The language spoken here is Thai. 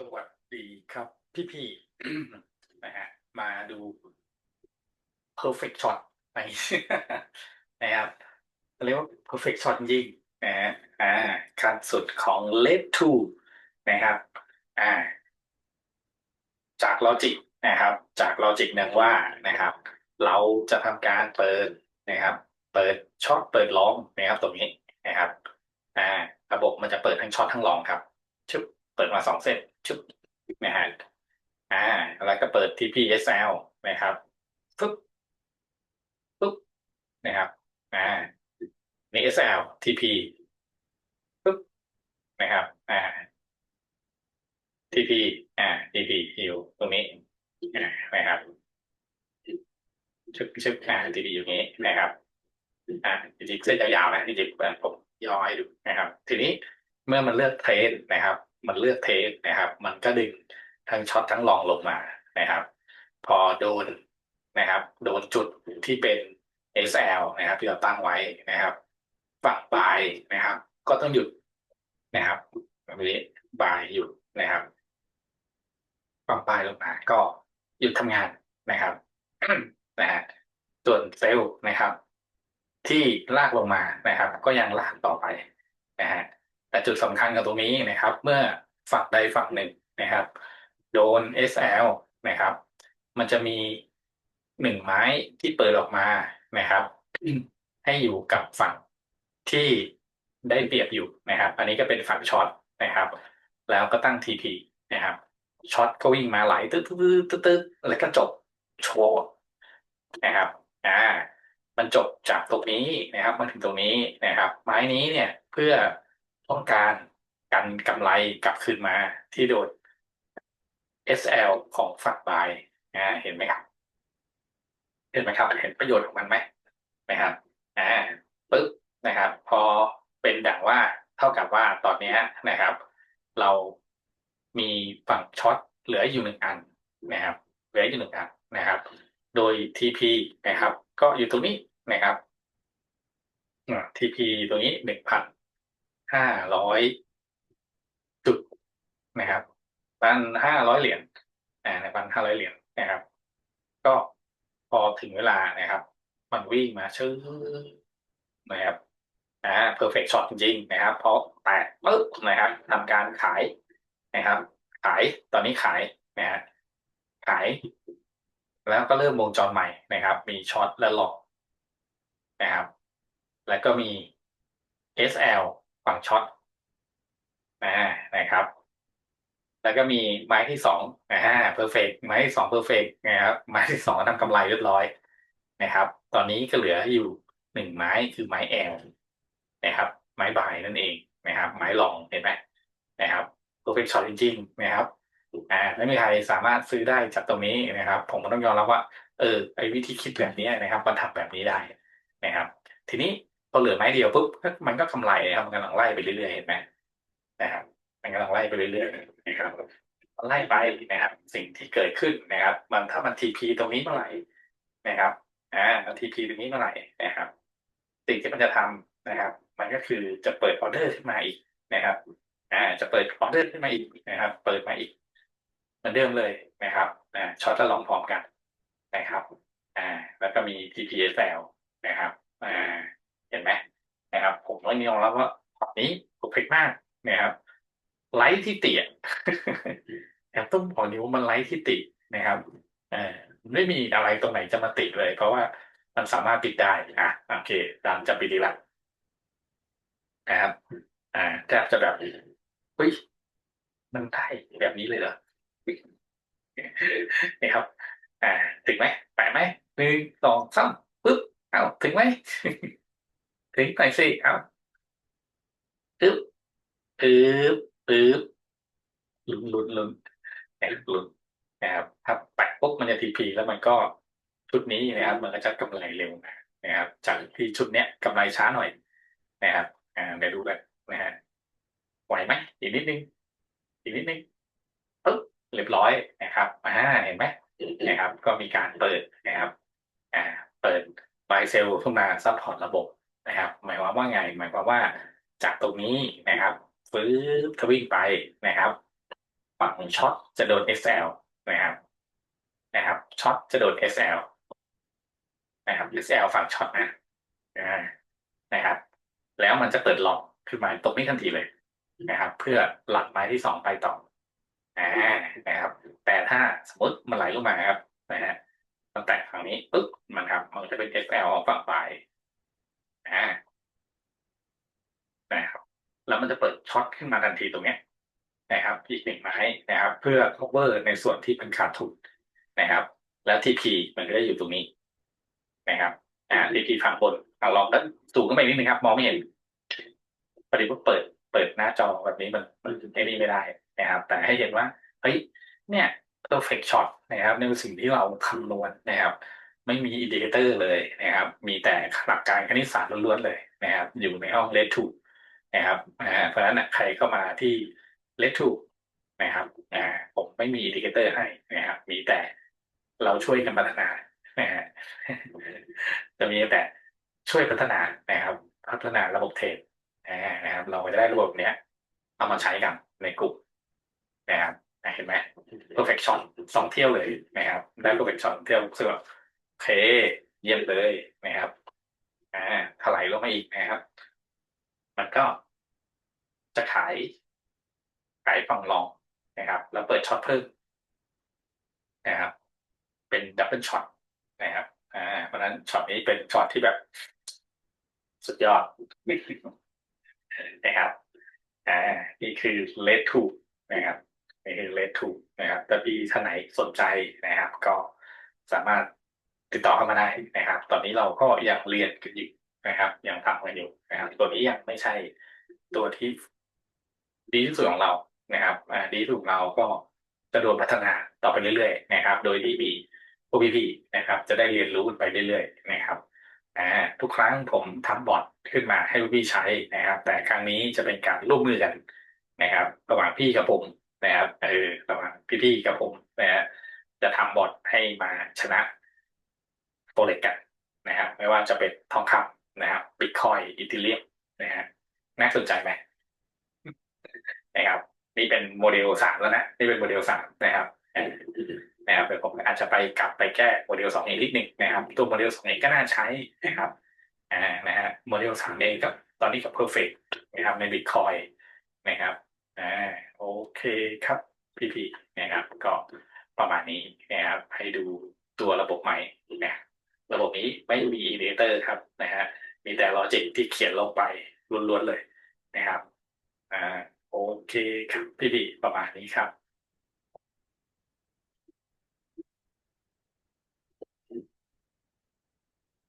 สวัสดีครับ พี่พี่นะฮะมาดู perfect shot ในนะครับเรียกว่า perfect shot จริงนะฮะอ่าขั้นสุดของ lead to นะครับอ่าจากลอจิกนะครับ จากลอจิกนั้นว่านะครับ เราจะทำการเปิดนะครับ เปิดช็อตเปิดล้อมนะครับ ตรงนี้นะครับอ่าระบบมันจะเปิดทั้งช็อตทั้งล้องครับชึบเปิดมาสองเส้น ชึบนะฮะอ่า แล้วก็เปิด TPSL นะครับปึ๊บปึ๊บนะครับ อ่านี่ SL TP ปึ๊บนะครับ อ่า TP อ่า TP อยู่ตรงนี้นะครับชึบชึบอ่า TP อยู่นี้นะครับ อ่าจริงๆเส้นยาวๆนะจริงๆผมย่อให้ดูนะครับ ทีนี้ เมื่อมันเลือกเทรนนะครับ มันเลือกเทสนะครับ มันก็ดึงทั้งช็อตทั้งลองลงมานะครับ พอโดนนะครับ โดนจุดที่เป็น SL นะครับ ที่เราตั้งไว้นะครับฝั่งบายนะครับ ก็ต้องหยุดนะครับแบบนี้บายหยุดนะครับฝั่งบายลงมา ก็หยุดทำงานนะครับนะฮะส่วนเซลล์นะครับ ที่ลากลงมานะครับ ก็ยังลากต่อไปนะฮะ แต่จุดสำคัญกับตรงนี้นะครับ เมื่อฝั่งใดฝั่งหนึ่งนะครับ โดน SL นะครับ มันจะมีหนึ่งไม้ที่เปิดออกมานะครับ ให้อยู่กับฝั่งที่ได้เปรียบอยู่นะครับ อันนี้ก็เป็นฝั่งช็อตนะครับ แล้วก็ตั้ง TP นะครับช็อตก็วิ่งมาไหลตึ๊ดตึ๊ดตึ๊ดตึ๊ดแล้วก็จบโชว์นะครับอ่ามันจบจากตรงนี้นะครับมาถึงตรงนี้นะครับ ไม้นี้เนี่ยเพื่อ ต้องการกันกำไรกลับคืนมาที่โดน SL ของฝั่งบายนะเห็นไหมครับ เห็นไหมครับ เห็นประโยชน์ของมันไหมนะครับอ่าปึ๊บนะครับ พอเป็นดังว่าเท่ากับว่าตอนนี้นะครับ เรามีฝั่งช็อตเหลืออยู่หนึ่งอันนะครับเหลืออยู่หนึ่งอันนะครับ โดย TP นะครับ ก็อยู่ตรงนี้นะครับอ่า TP ตัวนี้หนึ่งพัน ห้าร้อยจุดนะครับพันห้าร้อยเหรียญอ่าในพันห้าร้อยเหรียญนะครับ ก็พอถึงเวลานะครับ มันวิ่งมาชื่อนะครับอ่า perfect shot จริงๆนะครับพอแตะปึ๊บนะครับทำการขายนะครับ ขายตอนนี้ขายนะฮะขาย แล้วก็เริ่มวงจรใหม่นะครับ มีช็อตและหลอกนะครับ แล้วก็มี SL ฝั่งช็อตนะนะครับ แล้วก็มีไม้ที่สองอ่าเพอร์เฟกไม้ที่สองเพอร์เฟกนะครับไม้ที่สองทำกำไรเรียบร้อยนะครับ ตอนนี้ก็เหลืออยู่หนึ่งไม้คือไม้แอลนะครับ ไม้บายนั่นเองนะครับ ไม้ลองเห็นไหมนะครับเพอร์เฟกช็อตจริงๆนะครับอ่าไม่มีใครสามารถซื้อได้จากตรงนี้นะครับ ผมก็ต้องยอมรับว่า เออไอ้วิธีคิดแบบนี้นะครับมันทำแบบนี้ได้นะครับ ทีนี้ พอเหลือไม้เดียวปุ๊บมันก็กำไรนะครับมันกำลังไล่ไปเรื่อยๆเห็นไหมนะครับมันกำลังไล่ไปเรื่อยๆนะครับไล่ไปนะครับ สิ่งที่เกิดขึ้นนะครับ มันถ้ามันทีพีตรงนี้เมื่อไหร่นะครับอ่าทีพีตรงนี้เมื่อไหร่นะครับ สิ่งที่มันจะทำนะครับ มันก็คือจะเปิดออเดอร์ขึ้นมาอีกนะครับอ่าจะเปิดออเดอร์ขึ้นมาอีกนะครับ เปิดมาอีกเหมือนเดิมเลยนะครับอ่าช็อตจะลองพร้อมกันนะครับอ่าแล้วก็มี TPSL นะครับอ่า ห็นไหมนะครับ ผมต้องยอมรับว่าพอร์ตนี้ผมเพกมากนะครับ ไลท์ที่ติอะแอบต้องบอกนิ้วมันไลท์ที่ตินะครับเออไม่มีอะไรตรงไหนจะมาติดเลย เพราะว่ามันสามารถปิดได้อะโอเคดังจะปิดดีละนะครับ อ่าแทบจะแบบเฮ้ยมันได้แบบนี้เลยเหรอนี่ครับ อ่า ถึงไหมแปะไหมหนึ่งสองสามปึ๊บเอ้าถึงไหม ถึงหน่อยสิเอาปึ๊บปึ๊บปึ๊บหลุ้นลุ้นลุ้นแอบลุ้นนะครับถ้าแปะปุ๊บมันจะทีพีแล้วมันก็ชุดนี้นะครับ มันก็จะกำไรเร็วนะครับ จากที่ชุดเนี้ยกำไรช้าหน่อย นะครับอ่าเดี๋ยวดูกันนะฮะไหวไหมอีกนิดนึงอีกนิดนึงปึ๊บเรียบร้อยนะครับอ่าเห็นไหมนะครับ ก็มีการเปิดนะครับ อ่า เปิดไบเซลขึ้นมาซัพพอร์ตระบบ ความว่าไงหมายความว่า จากตรงนี้นะครับฟื้นทวิ่งไปนะครับฝั่งช็อตจะโดน SL นะครับนะครับช็อตจะโดน SL นะครับ SL ฝั่งช็อตนะนะครับ แล้วมันจะเปิดล็อกขึ้นมาตรงนี้ทันทีเลยนะครับ เพื่อหลักไม้ที่สองไปต่อนะครับ แต่ถ้าสมมติมันไหลลงมาครับนะฮะมันแตะฝั่งนี้ปึ๊บมันครับ มันจะเป็น SL ของฝั่งปลายอ่า นะครับ แล้วมันจะเปิดช็อตขึ้นมาทันทีตรงเนี้ยนะครับอีกหนึ่งไม้นะครับ เพื่อ cover ในส่วนที่เป็นขาดทุนนะครับ แล้ว TP มันก็จะอยู่ตรงนี้นะครับอ่า TP ฝั่งบนเอาลองแล้วสูงขึ้นไปนิดนึงครับ มองไม่เห็นพอดีว่าเปิดเปิดหน้าจอแบบนี้มันมันไอ้นี่ไม่ได้นะครับ แต่ให้เห็นว่าเฮ้ยเนี่ย perfect shot นะครับนี่เป็นสิ่งที่เราคำนวณนะครับ ไม่มีอินดิเคเตอร์เลยนะครับ มีแต่หลักการคณิตศาสตร์ล้วนๆเลยนะครับ อยู่ในห้องเลททู นะครับเพราะฉะนั้นใครเข้ามาที่เลทูนะครับผมไม่มีอินดิเคเตอร์ให้นะครับ มีแต่เราช่วยกันพัฒนานะฮะจะมีแต่ช่วยพัฒนานะครับ พัฒนาระบบเทรดนะครับ เราจะได้ระบบเนี้ย เอามาใช้กันในกลุ่มนะครับเห็นไหม perfect shot สองเที่ยวเลยนะครับ ได้ perfect shot เที่ยวเสือโอเค เยี่ยมเลยนะครับอ่าถลายลงมาอีกนะครับ มันก็ จะขายขายฝั่งรองนะครับ แล้วเปิดช็อตเพิ่มนะครับ เป็นดับเบิลช็อตนะครับอ่าเพราะนั้นช็อตนี้เป็นช็อตที่แบบ สุดยอดนะครับอ่านี่คือเลททูนะครับนี่คือเลททูนะครับแต่พี่ท่านไหนสนใจนะครับ ก็สามารถติดต่อเข้ามาได้นะครับ ตอนนี้เราก็ยังเรียนกันอยู่นะครับ ยังทำกันอยู่นะครับ ตัวนี้ยังไม่ใช่ตัวที่ ดีที่สุดของเรานะครับดีที่สุดของเราก็จะโดนพัฒนาต่อไปเรื่อยๆนะครับ โดยที่มีพวกพี่ๆนะครับ จะได้เรียนรู้กันไปเรื่อยๆนะครับทุกครั้งผมทำบอร์ดขึ้นมาให้พี่ๆใช้นะครับ แต่ครั้งนี้จะเป็นการร่วมมือกันนะครับระหว่างพี่กับผมนะครับเออระหว่างพี่ๆกับผมนะฮะจะทำบอร์ดให้มาชนะโฟเร็กกันนะครับ ไม่ว่าจะเป็นทองคำนะครับบิตคอยอีทีเรียมนะฮะน่าสนใจไหม นะครับ นี่เป็นโมเดลสามแล้วนะนี่เป็นโมเดลสามนะครับนะครับเดี๋ยวผมอาจจะไปกลับไปแก้โมเดลสองเองนิดหนึ่งนะครับ ตัวโมเดลสองเองก็น่าใช้นะครับอ่านะฮะโมเดลสามเองก็ตอนนี้ก็เพอร์เฟกนะครับในบิตคอยนะครับอ่าโอเคครับพี่พี่นะครับ ก็ประมาณนี้นะครับให้ดูตัวระบบใหม่นะระบบนี้ไม่มีอินเคเตอร์ครับนะฮะมีแต่ลอจิกที่เขียนลงไปล้วนๆเลยนะครับอ่า โอเคครับพี่ดีประมาณนี้ครับ